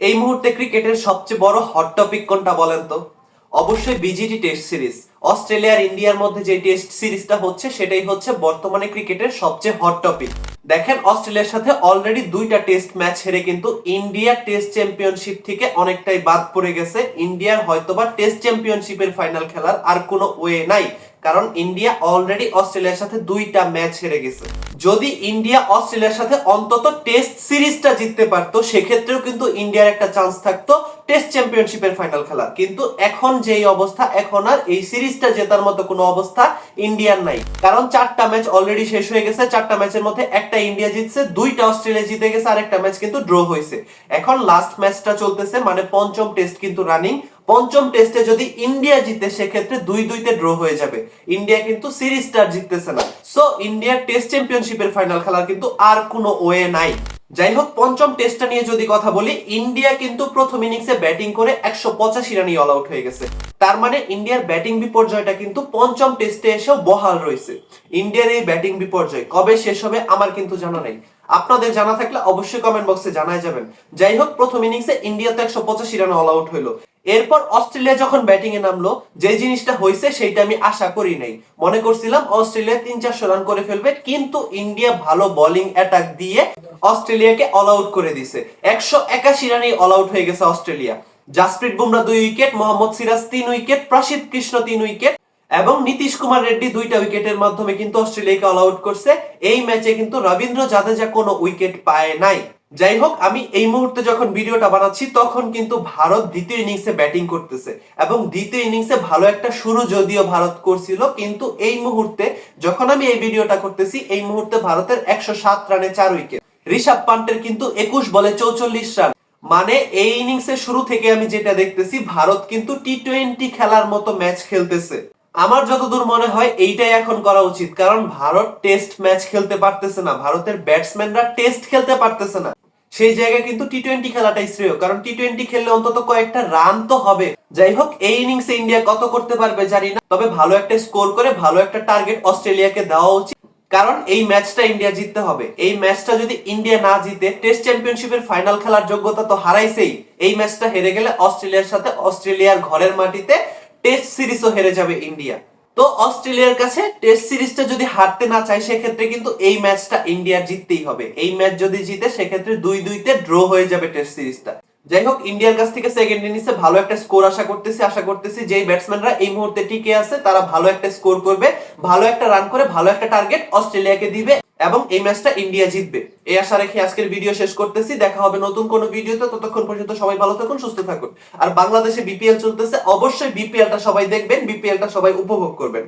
এই মুহূর্তে ক্রিকেটের সবচেয়ে বড় হট টপিক কোনটা বলেন তো? অবশ্যই বিজিটি টেস্ট সিরিজ অস্ট্রেলিয়া আর ইন্ডিয়ার মধ্যে যে টেস্ট সিরিজটা হচ্ছে, সেটাই হচ্ছে বর্তমানে ক্রিকেটের সবচেয়ে হট টপিক দেখেন, অস্ট্রেলিয়ার সাথে অলরেডি দুইটা টেস্ট ম্যাচ হেরে কিন্তু ইন্ডিয়া টেস্ট চ্যাম্পিয়নশিপ থেকে অনেকটাই বাদ পড়ে গেছে। ইন্ডিয়ার হয়তোবা টেস্ট চ্যাম্পিয়নশিপের ফাইনাল খেলার আর কোনো ওয়ে নাই, কারণ ইন্ডিয়া অলরেডি অস্ট্রেলিয়ার সাথে দুইটা ম্যাচ হেরে গেছে। যদি ইন্ডিয়া অস্ট্রেলিয়ার সাথে অন্তত টেস্ট সিরিজটা জিততে পারতো, সেক্ষেত্রেও কিন্তু ইন্ডিয়ার একটা চান্স থাকতো। টেস্ট চ্যাম্পিয়নশিপের ফাইনাল খেলা। কিন্তু এখন যেই অবস্থা, এখন আর এই সিরিজটা জেতার মতো কোনো অবস্থা ইন্ডিয়ার নাই। কারণ চারটা ম্যাচ অলরেডি শেষ হয়ে গেছে, চারটা ম্যাচের মধ্যে একটা ইন্ডিয়া জিতছে, দুইটা অস্ট্রেলিয়া জিতে গেছে, আর একটা ম্যাচ কিন্তু ড্র হয়েছে। এখন লাস্ট ম্যাচটা চলতেছে মানে পঞ্চম টেস্ট কিন্তু রানিং পঞ্চম টেস্টে যদি ইন্ডিয়া জিতে, সেক্ষেত্রে দুই দুইতে ড্র হয়ে যাবে। ইন্ডিয়া কিন্তু সিরিজটা জিততেছে না। সো ইন্ডিয়ার টেস্ট চ্যাম্পিয়নশিপের ফাইনাল খেলার কিন্তু আর কোনো ওয়ে নাই। যাই হোক পঞ্চম টেস্টটা নিয়ে যদি কথা বলি, ইন্ডিয়া কিন্তু প্রথম ইনিংসে ব্যাটিং করে একশো পঁচাশি রানই অল আউট হয়ে গেছে। তার মানে ইন্ডিয়ার ব্যাটিং বিপর্যয়টা কিন্তু পঞ্চম টেস্টে এসেও বহাল রয়েছে। ইন্ডিয়ার এই ব্যাটিং বিপর্যয় কবে শেষ হবে আমার কিন্তু জানা নেই। আপনাদের জানা থাকলে অবশ্যই কমেন্ট বক্সে জানাই যাবেন। যাই হোক, প্রথম ইনিংসে ইন্ডিয়া তো একশো পঁচাশি রান অল আউট হইল। এরপর অস্ট্রেলিয়া যখন ব্যাটিং এ নামলো, যে জিনিসটা হয়েছে সেইটা আমি আশা করি নাই। মনে করছিলাম অস্ট্রেলিয়া তিন চারশো রান করে ফেলবে, কিন্তু ইন্ডিয়া ভালো বোলিং অ্যাটাক দিয়ে অস্ট্রেলিয়াকে অল আউট করে দিছে। একশো একাশি রানে অল আউট হয়ে গেছে অস্ট্রেলিয়া। জাসপ্রীত বুমরা দুই উইকেট মোহাম্মদ সিরাজ তিন উইকেট প্রসিদ কৃষ্ণ তিন উইকেট এবং নীতিশ কুমার রেড্ডি দুইটা উইকেটের মাধ্যমে কিন্তু অস্ট্রেলিয়াকে অল আউট করছে। এই ম্যাচে কিন্তু রবীন্দ্র জাদেজা কোনো উইকেট পায় নাই। যাই হোক, আমি এই মুহূর্তে যখন ভিডিওটা বানাচ্ছি, তখন কিন্তু ভারত দ্বিতীয় ইনিংসে ব্যাটিং করতেছে। এবং দ্বিতীয় ইনিংসে ভালো একটা শুরু যদিও ভারত করছিল, কিন্তু এই মুহূর্তে যখন আমি এই ভিডিওটা করতেছি, এই মুহূর্তে ভারতের একশো সাত রানে চার উইকেট। ঋষভ পান্টের কিন্তু একুশ বলে চৌচল্লিশ রান। মানে এই ইনিংসের শুরু থেকে আমি যেটা দেখতেছি, ভারত কিন্তু টি টোয়েন্টি খেলার মতো ম্যাচ খেলতেছে। আমার যতদূর মনে হয়, এইটাই এখন করা উচিত। কারণ ভারত টেস্ট ম্যাচ খেলতে পারতেছে না। ভারতের ব্যাটসম্যানরা টেস্ট খেলতে পারতেছে না। সেই জায়গায় কিন্তু টি টোয়েন্টি খেলাটাই শ্রেয়। কারণ টি টোয়েন্টি খেললে অন্তত কয়েকটা রান তো হবে। যাই হোক, এই ইনিংসে ইন্ডিয়া কত করতে পারবে জানি না। তবে ভালো একটা স্কোর করে ভালো একটা টার্গেট অস্ট্রেলিয়াকে দেওয়া উচিত। কারণ এই ম্যাচটা ইন্ডিয়া জিততে হবে। এই ম্যাচটা যদি ইন্ডিয়া না জিতে, টেস্ট চ্যাম্পিয়নশিপের ফাইনাল খেলার যোগ্যতা তো হারাইছেই। এই ম্যাচটা হেরে গেলে অস্ট্রেলিয়ার সাথে অস্ট্রেলিয়ার ঘরের মাটিতে টেস্ট সিরিজও হেরে যাবে ইন্ডিয়া। তো অস্ট্রেলিয়ার কাছে টেস্ট সিরিজটা যদি হারতে না চায়, সেক্ষেত্রে কিন্তু এই ম্যাচটা ইন্ডিয়ার জিততেই হবে। এই ম্যাচ যদি জিতে, সেক্ষেত্রে দুই দুইতে ড্র হয়ে যাবে টেস্ট সিরিজটা। যাই হোক, ইন্ডিয়ার কাছ থেকে সেকেন্ড ইনিংসে ভালো একটা স্কোর আশা করতেছি আশা করতেছি যে ব্যাটসম্যানরা এই মুহূর্তে টিকে আছে, তারা ভালো একটা স্কোর করবে, ভালো একটা রান করে, ভালো একটা টার্গেট অস্ট্রেলিয়াকে দিবে। এবং এই ম্যাচটা ইন্ডিয়া জিতবে। এই আশা রেখে আজকের ভিডিও শেষ করতেছি। দেখা হবে নতুন কোনো ভিডিওতে। ততক্ষণ পর্যন্ত সবাই ভালো থাকুন, সুস্থ থাকুন। আর বাংলাদেশে বিপিএল চলতেছে। অবশ্যই বিপিএলটা সবাই দেখবেন। বিপিএলটা সবাই উপভোগ করবেন।